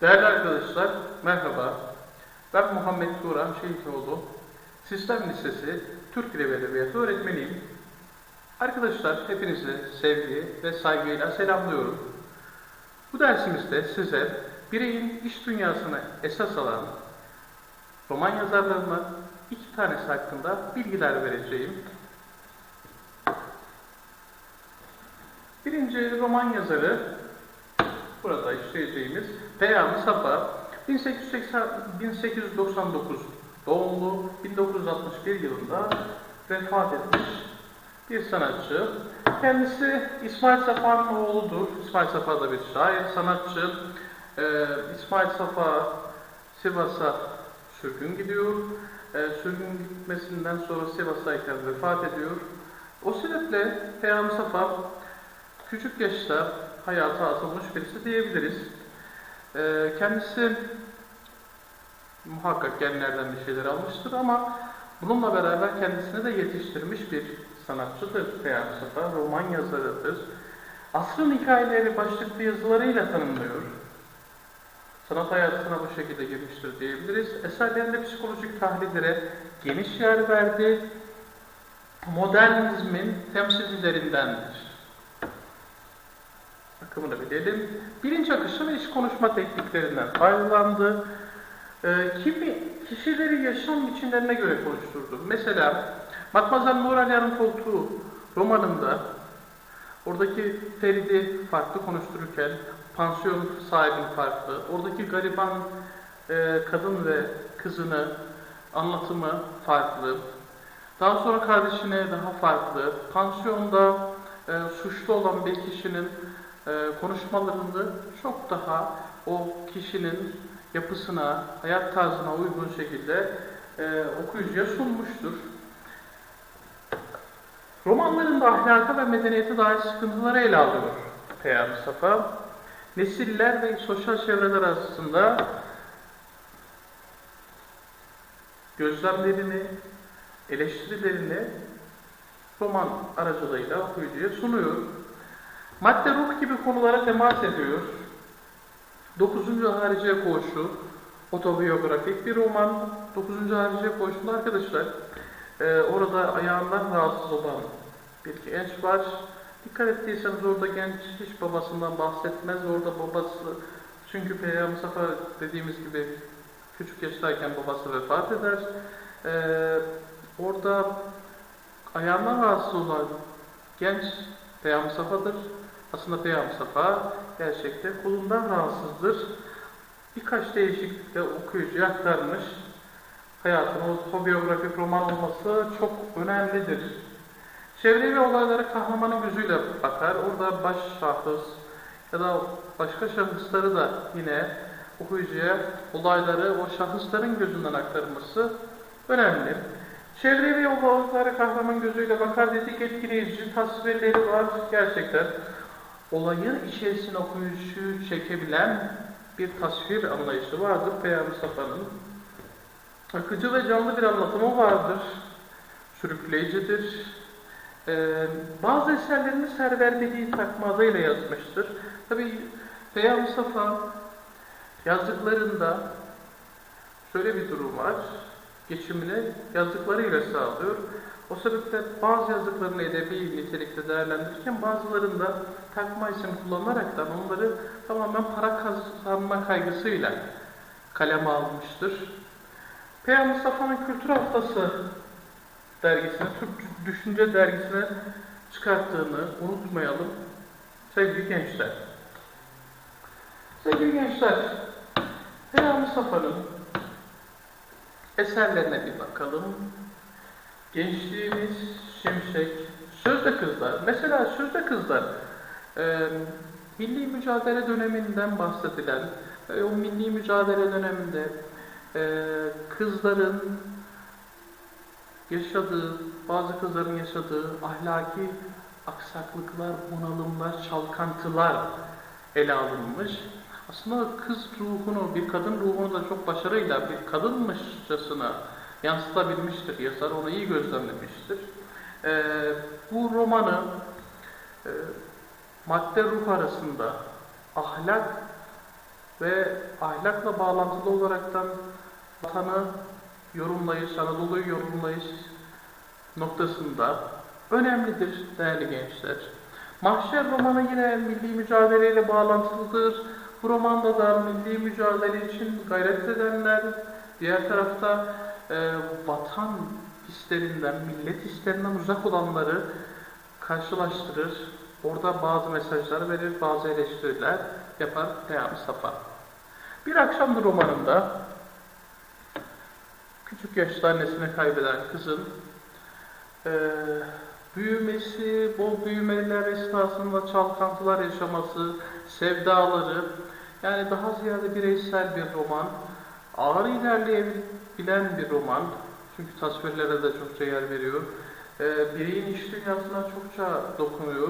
Değerli arkadaşlar, merhaba. Ben Muhammed Turan Şehitoğlu. Sistem Lisesi Türk Dili ve Edebiyatı öğretmeniyim. Arkadaşlar hepinizi sevgi ve saygıyla selamlıyorum. Bu dersimizde size bireyin iş dünyasına esas alan roman yazarlarından iki tanesi hakkında bilgiler vereceğim. Birinci roman yazarı burada işleyeceğimiz Peyami Safa 1880, 1899 doğumlu 1961 yılında vefat etmiş bir sanatçı. Kendisi İsmail Safa'nın oğludur. İsmail Safa da bir şair, sanatçı. Ee, İsmail Safa Sivas'a sürgün gidiyor. Ee, sürgün gitmesinden sonra Sivas'tayken vefat ediyor. O sebeple Peyami Safa küçük yaşta hayata atılmış birisi diyebiliriz. Ee, kendisi muhakkak genlerden bir şeyler almıştır ama bununla beraber kendisini de yetiştirmiş bir sanatçıdır Peyami Safa, roman yazarıdır. Asrın hikayeleri başlıklı yazılarıyla tanımlıyor. Sanat hayatına bu şekilde girmiştir diyebiliriz. Eserlerinde psikolojik tahlillere geniş yer verdi. Modernizmin temsilcilerindendir akımını bilelim. Bilinç akışı ve iş konuşma tekniklerinden faydalandı. Ee, kimi kişileri yaşam biçimlerine göre konuşturdu. Mesela Matmazel Nuralya'nın koltuğu romanında oradaki Ferid'i farklı konuştururken pansiyon sahibi farklı, oradaki gariban e, kadın ve kızını anlatımı farklı. Daha sonra kardeşine daha farklı. Pansiyonda e, suçlu olan bir kişinin e, konuşmalarını çok daha o kişinin yapısına, hayat tarzına uygun şekilde e, okuyucuya sunmuştur. Romanlarında ahlaka ve medeniyete dair sıkıntıları ele alıyor Peyami Safa. Nesiller ve sosyal çevreler arasında gözlemlerini, eleştirilerini roman aracılığıyla okuyucuya sunuyor. Madde ruh gibi konulara temas ediyor. Dokuzuncu Hariciye Koğuşu, otobiyografik bir roman. Dokuzuncu Hariciye Koğuşu'nda arkadaşlar, e, orada ayağından rahatsız olan bir genç var. Dikkat ettiyseniz orada genç hiç babasından bahsetmez. Orada babası, çünkü Peygamber Safa dediğimiz gibi küçük yaştayken babası vefat eder. E, orada ayağından rahatsız olan genç Peygamber Safa'dır. Aslında Peygamber Safa gerçekte kulundan rahatsızdır. Birkaç değişiklikle okuyucuya aktarmış. Hayatın otobiyografik roman olması çok önemlidir. Çevrevi olaylara kahramanın gözüyle bakar. Orada baş şahıs ya da başka şahısları da yine okuyucuya olayları o şahısların gözünden aktarması önemli. Çevrevi olaylara kahraman gözüyle bakar dedik etkileyici tasvirleri var gerçekten olayın içerisine okuyucu çekebilen bir tasvir anlayışı vardır Peygamber Safa'nın. Akıcı ve canlı bir anlatımı vardır. Sürükleyicidir. Ee, bazı eserlerini Server takma adıyla yazmıştır. Tabi Peygamber Safa yazdıklarında şöyle bir durum var. Geçimini yazdıklarıyla sağlıyor. O sebeple bazı yazdıklarını edebi nitelikte değerlendirirken bazılarında takma isim kullanaraktan onları tamamen para kazanma kaygısıyla kaleme almıştır. Peygamber Mustafa'nın Kültür Haftası dergisine, Türk Düşünce dergisine çıkarttığını unutmayalım. Sevgili gençler. Sevgili gençler, Peygamber Mustafa'nın eserlerine bir bakalım. Gençliğimiz şimşek, sözde kızlar. Mesela sözde kızlar, e, milli mücadele döneminden bahsedilen, e, o milli mücadele döneminde e, kızların yaşadığı, bazı kızların yaşadığı ahlaki aksaklıklar, bunalımlar, çalkantılar ele alınmış. Aslında kız ruhunu, bir kadın ruhunu da çok başarıyla bir kadınmışçasına yansıtabilmiştir. Yazar onu iyi gözlemlemiştir. E, bu romanı e, madde ruh arasında ahlak ve ahlakla bağlantılı olaraktan vatanı yorumlayış, Anadolu'yu yorumlayış noktasında önemlidir değerli gençler. Mahşer romanı yine milli mücadeleyle bağlantılıdır. Bu romanda da milli mücadele için gayret edenler, diğer tarafta e, vatan hislerinden, millet hislerinden uzak olanları karşılaştırır. Orada bazı mesajlar verir, bazı eleştiriler yapar Peyami Safa. Bir akşamdı romanında küçük yaşta annesini kaybeden kızın e, büyümesi, bol büyümeler esnasında çalkantılar yaşaması, sevdaları, yani daha ziyade bireysel bir roman, ağır ilerleyebilen bir roman, çünkü tasvirlere de çokça yer veriyor, e, bireyin iç dünyasına çokça dokunuyor.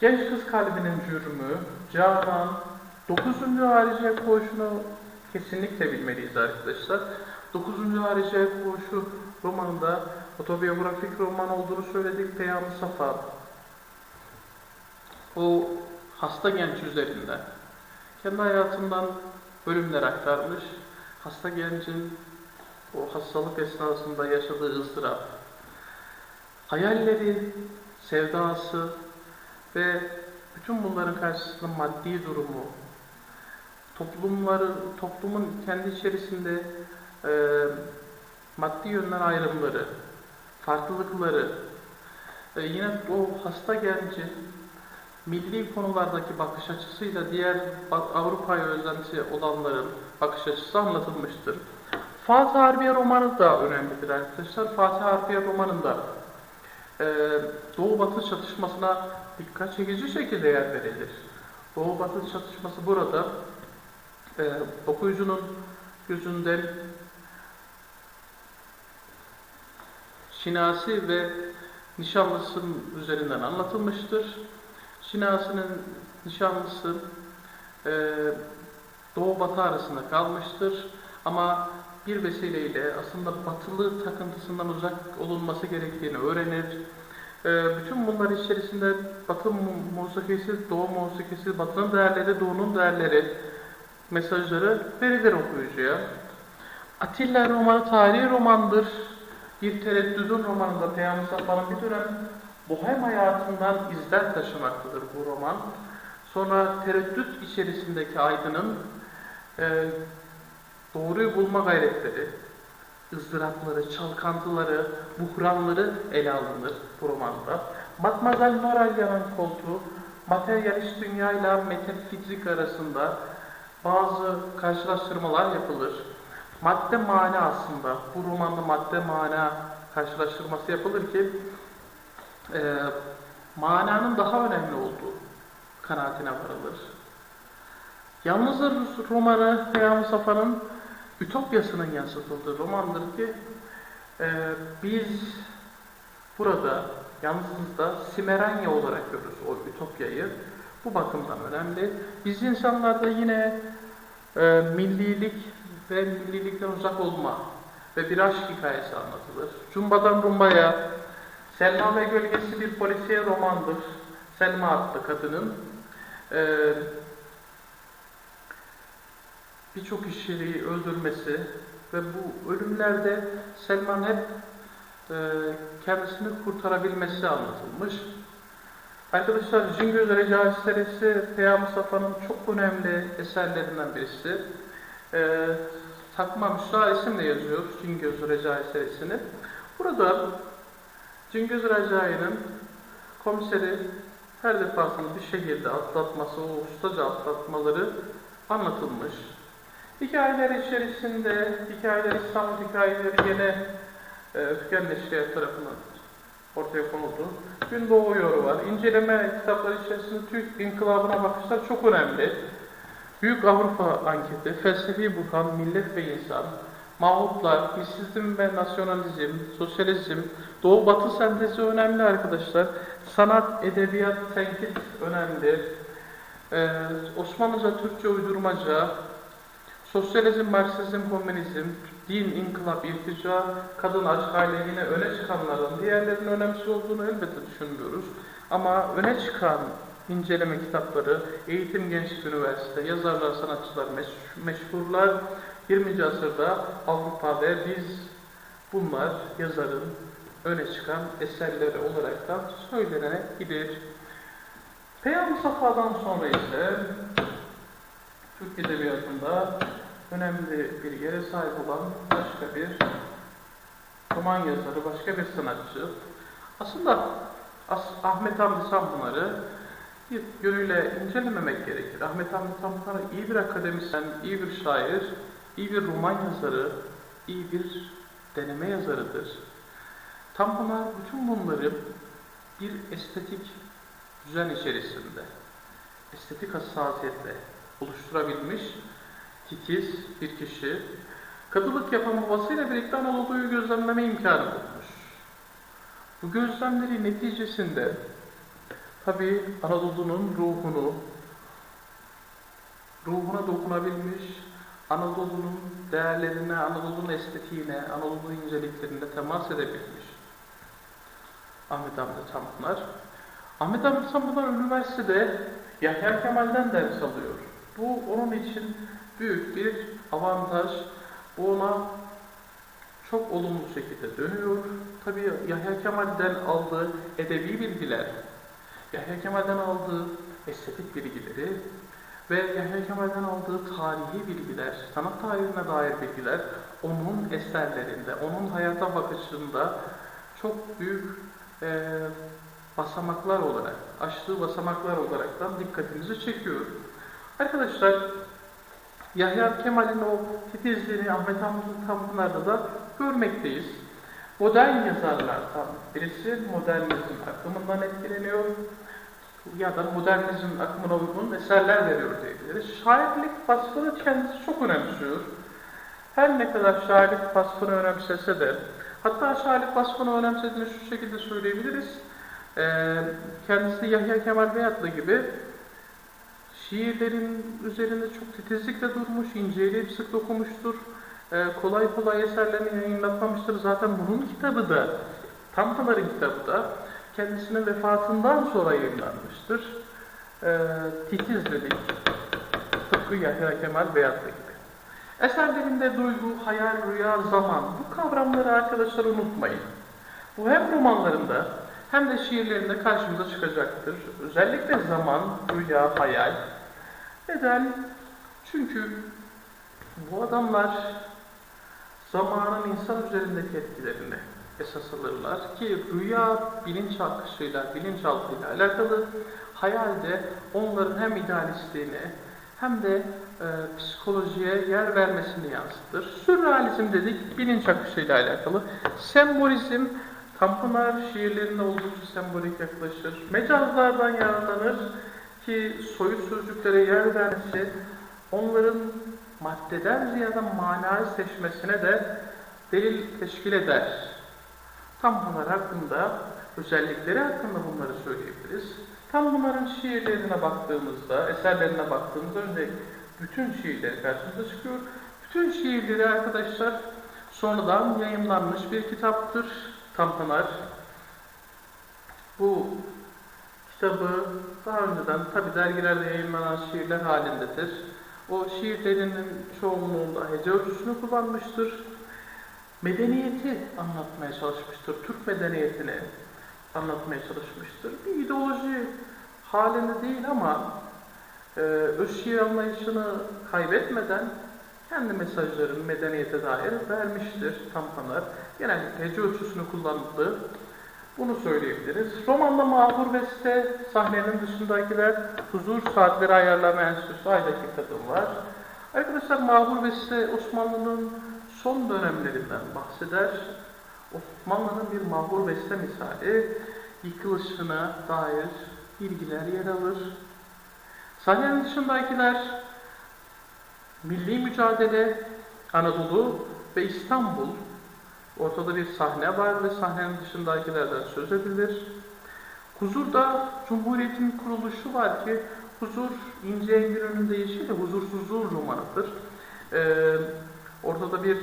Genç kız kalbinin cürmü, Canan, 9. harice koğuşunu kesinlikle bilmeliyiz arkadaşlar. 9. harice koğuşu romanında otobiyografik roman olduğunu söyledik Peyami Safa. O hasta genç üzerinden kendi hayatından bölümler aktarmış. Hasta gencin o hastalık esnasında yaşadığı ızdırap, hayalleri, sevdası ve bütün bunların karşısında maddi durumu, toplumları, toplumun kendi içerisinde e, maddi yönden ayrımları, farklılıkları, e, yine o hasta gencin milli konulardaki bakış açısıyla diğer Avrupa'ya özenti olanların bakış açısı anlatılmıştır. Fatih Harbiye romanı da önemlidir arkadaşlar. Fatih Harbiye romanında e, Doğu-Batı çatışmasına dikkat çekici şekilde yer verilir. Doğu-Batı çatışması burada e, okuyucunun gözünden Şinasi ve nişanlısının üzerinden anlatılmıştır. Şinasi'nin nişanlısı e, Doğu Batı arasında kalmıştır. Ama bir vesileyle aslında batılı takıntısından uzak olunması gerektiğini öğrenir. E, bütün bunlar içerisinde Batı musikisi, Doğu musikisi, Batı'nın değerleri, Doğu'nun değerleri mesajları verilir okuyucuya. Atilla romanı tarihi romandır. Bir tereddüdün romanında Peygamber Safa'nın bir dönem bohem hayatından izler taşımaktadır bu roman. Sonra tereddüt içerisindeki aydının e, doğruyu bulma gayretleri, ızdırapları, çalkantıları, buhranları ele alınır bu romanda. Matmazel Noralya'nın koltuğu, materyalist dünya ile metafizik arasında bazı karşılaştırmalar yapılır. Madde mana aslında, bu romanda madde mana karşılaştırması yapılır ki e, mananın daha önemli olduğu kanaatine varılır. Yalnızdır romanı Peyami Safa'nın Ütopyasının yansıtıldığı romandır ki e, biz burada yalnızlıkta Simeranya olarak görürüz o Ütopya'yı. Bu bakımdan önemli. Biz insanlarda yine e, millilik ve millilikten uzak olma ve bir aşk hikayesi anlatılır. Cumba'dan Rumba'ya Selma ve Gölgesi bir polisiye romandır. Selma adlı kadının e, birçok kişiyi öldürmesi ve bu ölümlerde Selman hep e, kendisini kurtarabilmesi anlatılmış. Arkadaşlar Cingöz Recai serisi Peyami Mustafa'nın çok önemli eserlerinden birisi. E, Takma Müsa isimle yazıyor Cingöz Recai serisini. Burada Cingöz Recai'nin komiseri her defasında bir şekilde atlatması, o ustaca atlatmaları anlatılmış. Hikayeler içerisinde, hikayeler İstanbul hikayeleri yine e, Öfken Neşriyat tarafından ortaya konuldu. Gün doğuyor var. İnceleme kitapları içerisinde Türk inkılabına bakışlar çok önemli. Büyük Avrupa anketi, felsefi buhran, millet ve insan, Mahmutlar, misizm ve nasyonalizm, sosyalizm, Doğu Batı sentezi önemli arkadaşlar. Sanat, edebiyat, tenkit önemli. Ee, Osmanlıca, Türkçe uydurmaca, sosyalizm, Marksizm, komünizm, din, inkılap, irtica, kadın aşk yine öne çıkanların diğerlerinin önemsiz olduğunu elbette düşünmüyoruz. Ama öne çıkan inceleme kitapları, eğitim, gençlik, üniversite, yazarlar, sanatçılar, meş- meşhurlar, 20. asırda Avrupa ve biz bunlar yazarın öne çıkan eserleri olaraktan söylenebilir. Peyami Safa'dan sonra ise Türk Edebiyatı'nda önemli bir yere sahip olan başka bir roman yazarı, başka bir sanatçı. Aslında As Ahmet Hamdi bir yönüyle incelememek gerekir. Ahmet Hamdi Tanpınar iyi bir akademisyen, iyi bir şair, iyi bir roman yazarı, iyi bir deneme yazarıdır. Tanpınar bütün bunları bir estetik düzen içerisinde, estetik hassasiyetle oluşturabilmiş titiz bir kişi, kadılık yapan babasıyla birlikte Anadolu'yu gözlemleme imkanı bulmuş. Bu gözlemleri neticesinde tabi Anadolu'nun ruhunu, ruhuna dokunabilmiş, Anadolu'nun değerlerine, Anadolu'nun estetiğine, Anadolu inceliklerine temas edebilmiş. Ahmet Hamdi Tanpınar. Ahmet Hamdi Tanpınar üniversitede Yahya Kemal'den ders alıyor. Bu onun için büyük bir avantaj. Bu ona çok olumlu şekilde dönüyor. Tabii Yahya Kemal'den aldığı edebi bilgiler, Yahya Kemal'den aldığı estetik bilgileri ve Yahya Kemal'den aldığı tarihi bilgiler, sanat tarihine dair bilgiler onun eserlerinde, onun hayata bakışında çok büyük e, basamaklar olarak, açtığı basamaklar olaraktan dikkatimizi çekiyor. Arkadaşlar, Yahya Kemal'in o titizliğini Ahmet Hamdi Tanpınar'da da görmekteyiz. Modern yazarlardan birisi modernizm akımından etkileniyor ya da modernizm akımına uygun eserler veriyor diyebiliriz. Şairlik vasfını kendisi çok önemsiyor. Her ne kadar şairlik vasfını önemsese de, hatta şairlik vasfını önemsediğini şu şekilde söyleyebiliriz. Ee, kendisi Yahya Kemal Beyatlı gibi şiirlerin üzerinde çok titizlikle durmuş, inceleyip sık dokumuştur. Ee, kolay kolay eserlerini yayınlatmamıştır. Zaten bunun kitabı da, Tanpınar'ın kitabı da kendisinin vefatından sonra yayınlanmıştır. Ee, titizlik, tıpkı Yahya Kemal Beyatlı gibi. Eserlerinde duygu, hayal, rüya, zaman bu kavramları arkadaşlar unutmayın. Bu hem romanlarında hem de şiirlerinde karşımıza çıkacaktır. Özellikle zaman, rüya, hayal. Neden? Çünkü bu adamlar zamanın insan üzerindeki etkilerini esas alırlar ki rüya bilinç akışıyla, bilinçaltıyla alakalı, hayal de onların hem idealistliğini hem de e, psikolojiye yer vermesini yansıtır. Sürrealizm dedik bilinç akışıyla alakalı. Sembolizm Tanpınar şiirlerinde oldukça sembolik yaklaşır. Mecazlardan yararlanır ki soyut sözcüklere yer vermesi onların maddeden ziyade manayı seçmesine de delil teşkil eder. Tanpınar hakkında, özellikleri hakkında bunları söyleyebiliriz. Tanpınar'ın şiirlerine baktığımızda, eserlerine baktığımızda önce bütün şiirleri karşımıza çıkıyor. Bütün şiirleri arkadaşlar sonradan yayınlanmış bir kitaptır. Tanpınar. Bu kitabı daha önceden tabi dergilerde yayınlanan şiirler halindedir. O şiirlerinin çoğunluğunda hece ölçüsünü kullanmıştır. Medeniyeti anlatmaya çalışmıştır. Türk medeniyetini anlatmaya çalışmıştır. Bir ideoloji halinde değil ama e, öz anlayışını kaybetmeden kendi mesajlarını medeniyete dair vermiştir Tanpınar. Genellikle hece ölçüsünü kullandığı bunu söyleyebiliriz. Romanda Mahur Beste, sahnenin dışındakiler, huzur saatleri ayarlama enstitüsü aydaki kadın var. Arkadaşlar Mahur Beste Osmanlı'nın son dönemlerinden bahseder. Osmanlı'nın bir Mahur Beste misali yıkılışına dair bilgiler yer alır. Sahnenin dışındakiler milli mücadele, Anadolu ve İstanbul Ortada bir sahne var ve sahnenin dışındakilerden söz edilir. Huzurda Cumhuriyet'in kuruluşu var ki huzur ince Engin deyişiyle huzursuzluğun romanıdır. Ee, ortada bir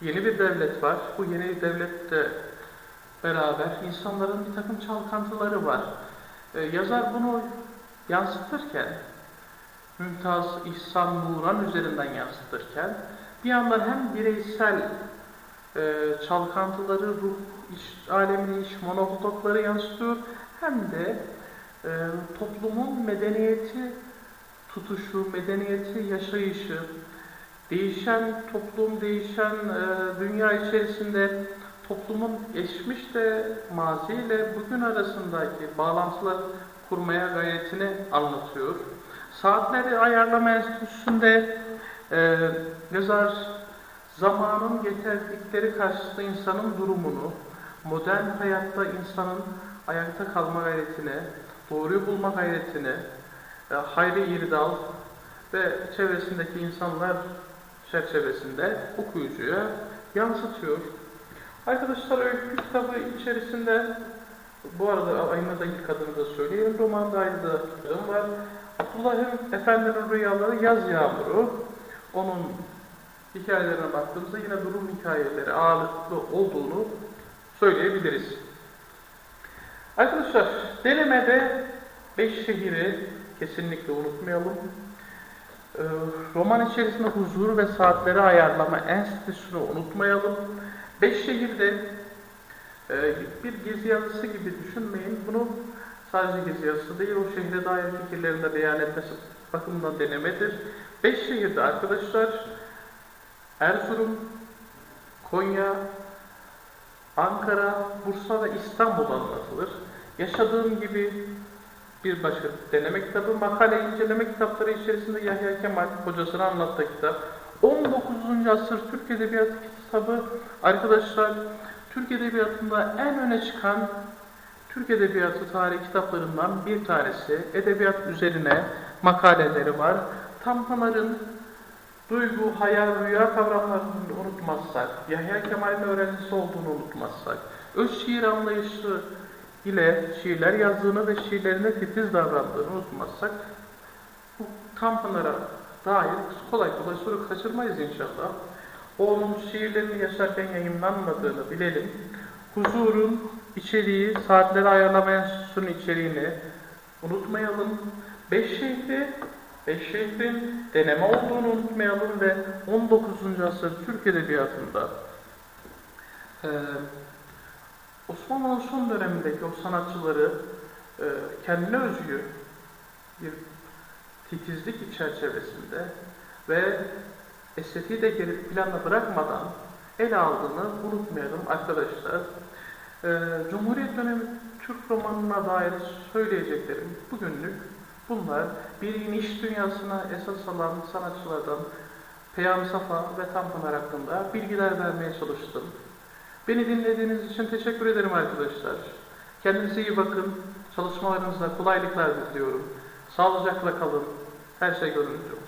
yeni bir devlet var. Bu yeni devlette beraber insanların bir takım çalkantıları var. e, yazar bunu yansıtırken, Mümtaz İhsan Nuran üzerinden yansıtırken, bir yandan hem bireysel e, çalkantıları, ruh iş, alemini, iş monologları yansıtıyor, hem de e, toplumun medeniyeti tutuşu, medeniyeti yaşayışı, değişen toplum, değişen e, dünya içerisinde toplumun geçmiş de mazi ile bugün arasındaki bağlantılar kurmaya gayretini anlatıyor. Saatleri Ayarlama Enstitüsü'nde e, yazar zamanın getirdikleri karşısında insanın durumunu, modern hayatta insanın ayakta kalma gayretini, doğruyu bulma gayretini, e, hayri irdal ve çevresindeki insanlar çerçevesinde okuyucuya yansıtıyor. Arkadaşlar öykü kitabı içerisinde bu arada aynı da ilk adını da söyleyeyim. Romanda aynı da adım var. Abdullah Efendi'nin rüyaları yaz yağmuru. Onun hikayelerine baktığımızda yine durum hikayeleri ağırlıklı olduğunu söyleyebiliriz. Arkadaşlar denemede beş şehri kesinlikle unutmayalım. Ee, roman içerisinde huzur ve saatleri ayarlama enstitüsünü unutmayalım. Beş şehirde e, bir gezi yazısı gibi düşünmeyin. Bunu sadece gezi yazısı değil, o şehre dair fikirlerini de beyan etmesi bakımından denemedir. Beş şehirde arkadaşlar Erzurum, Konya, Ankara, Bursa ve İstanbul anlatılır. Yaşadığım gibi bir başka deneme kitabı, makale inceleme kitapları içerisinde Yahya Kemal hocasını anlattığı kitap. 19. asır Türk Edebiyatı kitabı arkadaşlar Türk Edebiyatı'nda en öne çıkan Türk Edebiyatı tarih kitaplarından bir tanesi. Edebiyat üzerine makaleleri var. Tanpınar'ın duygu, hayal, rüya kavramlarını unutmazsak, Yahya Kemal'in öğrencisi olduğunu unutmazsak, öz şiir anlayışı ile şiirler yazdığını ve şiirlerine titiz davrandığını unutmazsak, bu Tanpınar'a dair kolay kolay soru kaçırmayız inşallah. Onun şiirlerini yaşarken yayınlanmadığını bilelim. Huzurun içeriği, saatleri ayarlama enstitüsünün içeriğini unutmayalım. Beş şehri, beş şehrin deneme olduğunu unutmayalım ve 19. asır Türk Edebiyatı'nda e, Osmanlı'nın son dönemindeki o sanatçıları e, kendine özgü bir titizlik çerçevesinde ve estetiği de geri planda bırakmadan ele aldığını unutmayalım arkadaşlar. Ee, Cumhuriyet dönemi Türk romanına dair söyleyeceklerim bugünlük bunlar. Bir iş dünyasına esas alan sanatçılardan Peyami Safa ve Tanpınar hakkında bilgiler vermeye çalıştım. Beni dinlediğiniz için teşekkür ederim arkadaşlar. Kendinize iyi bakın. Çalışmalarınızda kolaylıklar diliyorum. Sağlıcakla kalın. Her şey olsun.